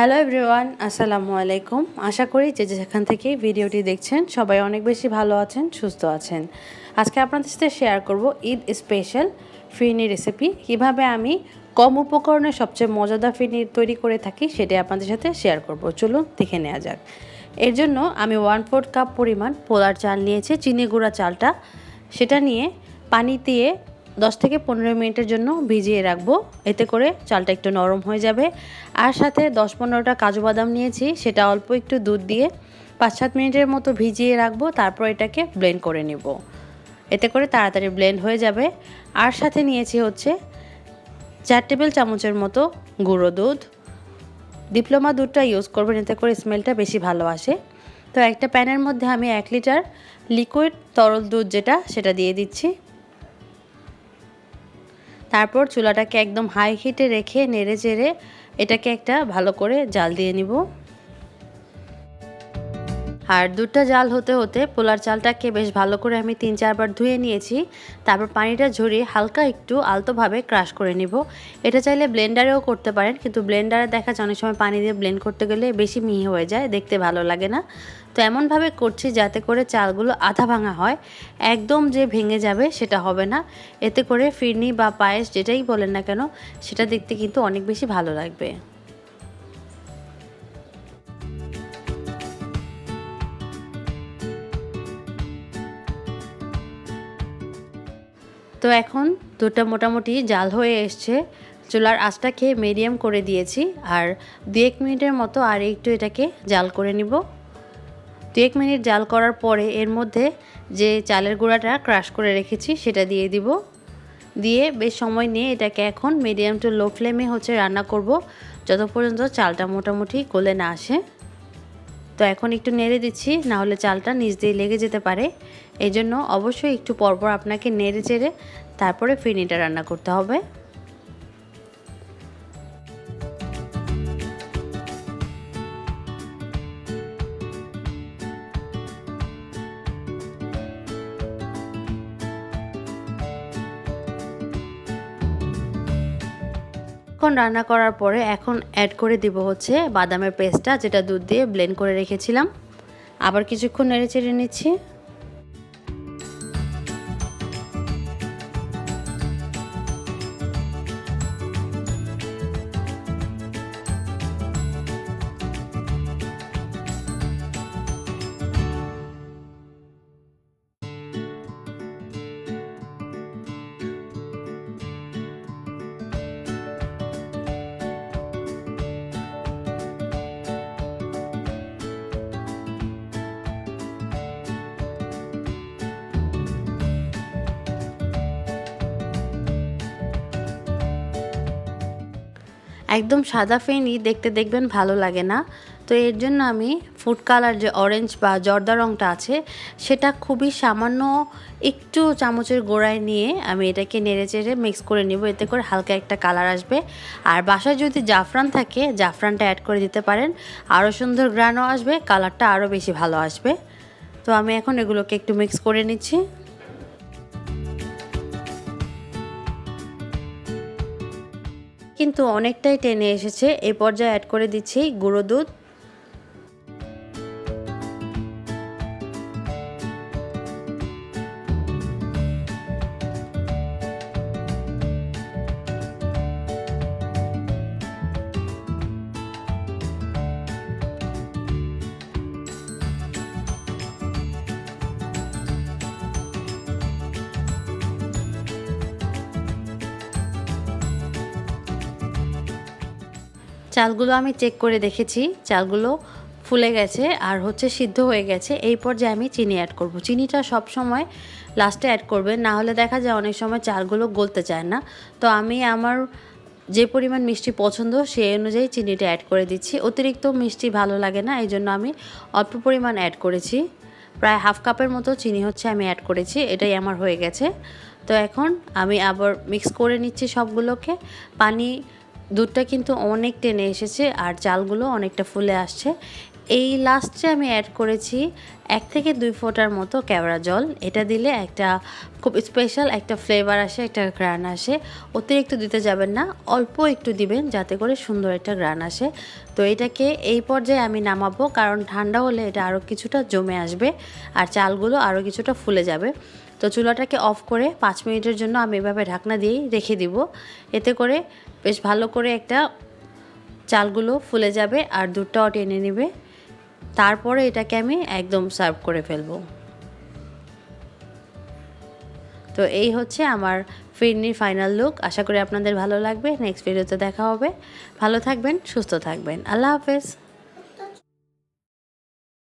Hello everyone আসসালামু আলাইকুম। আশা করি যে যেখান থেকে ভিডিওটি দেখছেন, সবাই অনেক বেশি ভালো আছেন, সুস্থ আছেন। আজকে আপনাদের সাথে শেয়ার করব ঈদ স্পেশাল ফিরনি রেসিপি কীভাবে আমি কম উপকরণে সবচেয়ে মজাদার ফিরনি তৈরি করে থাকি সেটাই আপনাদের সাথে শেয়ার করব। চলুন দেখে নেওয়া যাক। এর জন্য আমি ওয়ান ফোর্থ কাপ পরিমাণ পোলার চাল নিয়েছি, চিনি গুঁড়া চালটা। সেটা নিয়ে পানি দিয়ে দশ থেকে পনেরো মিনিটের জন্য ভিজিয়ে রাখব। এতে করে চালটা একটু নরম হয়ে যাবে। আর সাথে দশ পনেরোটা কাজু বাদাম নিয়েছি, সেটা অল্প একটু দুধ দিয়ে পাঁচ সাত মিনিটের মতো ভিজিয়ে রাখব, তারপর এটাকে ব্লেন্ড করে নেব। এতে করে তাড়াতাড়ি ব্লেন্ড হয়ে যাবে। আর সাথে নিয়েছি হচ্ছে চার টেবিল চামচের মতো গুঁড়ো দুধ। ডিপ্লোমা দুধটা ইউজ করবেন, এতে করে স্মেলটা বেশি ভালো আসে। তো একটা প্যানের মধ্যে আমি এক লিটার লিকুইড তরল দুধ যেটা, সেটা দিয়ে দিচ্ছি। তারপর চুলাটাকে একদম হাই হিটে রেখে নেড়ে চেড়ে এটাকে একটা ভালো করে জাল দিয়ে নিব। আর দুধটা জাল হতে হতে পোলার চালটাকে বেশ ভালো করে আমি তিন চারবার ধুয়ে নিয়েছি। তারপর পানিটা ঝরিয়ে হালকা একটু আলতোভাবে ক্রাশ করে নিব। এটা চাইলে ব্লেন্ডারেও করতে পারেন, কিন্তু ব্লেন্ডারে দেখা যায় অনেক সময় পানি দিয়ে ব্লেন্ড করতে গেলে বেশি মিহি হয়ে যায়, দেখতে ভালো লাগে না। তো এমনভাবে করছি যাতে করে চালগুলো আধা ভাঙা হয়। একদম যে ভেঙে যাবে সেটা হবে না। এতে করে ফিরনি বা পায়েস যেটাই বলেন না কেন, সেটা দেখতে কিন্তু অনেক বেশি ভালো লাগবে। তো এখন দুটো মোটামুটি জাল হয়ে এসছে। চুলার আঁচটা খেয়ে মিডিয়াম করে দিয়েছি আর দু এক মিনিটের মতো আর একটু এটাকে জাল করে নিব। দু এক মিনিট জাল করার পরে এর মধ্যে যে চালের গুঁড়াটা ক্রাশ করে রেখেছি সেটা দিয়ে দিব। দিয়ে বেশ সময় নিয়ে এটাকে এখন মিডিয়াম টু লো ফ্লেমে হচ্ছে রান্না করব। যত পর্যন্ত চালটা মোটামুটি গলে না আসে। তো এখন একটু নেড়ে দিচ্ছি, নাহলে চালটা নিচ দিয়ে লেগে যেতে পারে। এই জন্য অবশ্যই একটু পরপর আপনাকে নেড়ে চেড়ে তারপরে ফিরনিটা রান্না করতে হবে। এখন রান্না করার পরে এখন অ্যাড করে দিব হচ্ছে বাদামের পেস্টটা, যেটা দুধ দিয়ে ব্লেন্ড করে রেখেছিলাম। আবার কিছুক্ষণ নেড়ে চেড়ে নিচ্ছি। একদম সাদা ফেনি দেখতে দেখবেন ভালো লাগে না। তো এর জন্য আমি ফুড কালার যে অরেঞ্জ বা জর্দা রঙটা আছে, সেটা খুবই সামান্য একটু চামচের গোড়ায় নিয়ে আমি এটাকে নেড়ে চেড়ে মিক্স করে নিব। এতে করে হালকা একটা কালার আসবে। আর বাসায় যদি জাফরান থাকে, জাফরানটা অ্যাড করে দিতে পারেন। আরও সুন্দর গ্রানও আসবে কালারটা আরও বেশি ভালো আসবে। তো আমি এখন এগুলোকে একটু মিক্স করে নিচ্ছি। কিন্তু অনেকটাই টেনে এসেছে। এ পর্যায়ে অ্যাড করে দিচ্ছি গুঁড়ো দুধ। চালগুলো আমি চেক করে দেখেছি, চালগুলো ফুলে গেছে আর হচ্ছে সিদ্ধ হয়ে গেছে। এই পর্যায়ে আমি চিনি অ্যাড করব। চিনিটা সব সময় লাস্টে অ্যাড করবে না হলে দেখা যায় অনেক সময় চালগুলো গলতে চায় না। তো আমি আমার যে পরিমাণ মিষ্টি পছন্দ, সেই অনুযায়ী চিনিটা অ্যাড করে দিচ্ছি। অতিরিক্ত মিষ্টি ভালো লাগে না এই জন্য আমি অল্প পরিমাণ অ্যাড করেছি। প্রায় হাফ কাপের মতো চিনি হচ্ছে আমি অ্যাড করেছি, এটাই আমার হয়ে গেছে। তো এখন আমি আবার মিক্স করে নিচ্ছি সবগুলোকে। পানি দুধটা কিন্তু অনেক টেনে এসেছে আর চালগুলো অনেকটা ফুলে আসছে। এই লাস্টে আমি অ্যাড করেছি এক থেকে দুই ফোঁটার মতো কেওড়া জল। এটা দিলে একটা খুব স্পেশাল একটা ফ্লেভার আসে, একটা গ্রান আসে। অতিরিক্ত দিতে যাবেন না, অল্প একটু দিবেন যাতে করে সুন্দর একটা গ্রান আসে। তো এটাকে এই পর্যায়ে আমি নামাবো কারণ ঠান্ডা হলে এটা আরও কিছুটা জমে আসবে আর চালগুলো আরও কিছুটা ফুলে যাবে। তো চুলাটাকে অফ করে পাঁচ মিনিটের জন্য আমি এভাবে ঢাকনা দিয়েই রেখে দিব। এতে করে বেশ ভালো করে একটা চালগুলো ফুলে যাবে আর দুধটাও টেনে নেবে। তারপরে এটাকে আমি একদম সার্ভ করে ফেলব। তো এই হচ্ছে আমার ফিরনির ফাইনাল লুক। আশা করি আপনাদের ভালো লাগবে। নেক্সট ভিডিওতে দেখা হবে। ভালো থাকবেন, সুস্থ থাকবেন। আল্লাহ হাফেজ।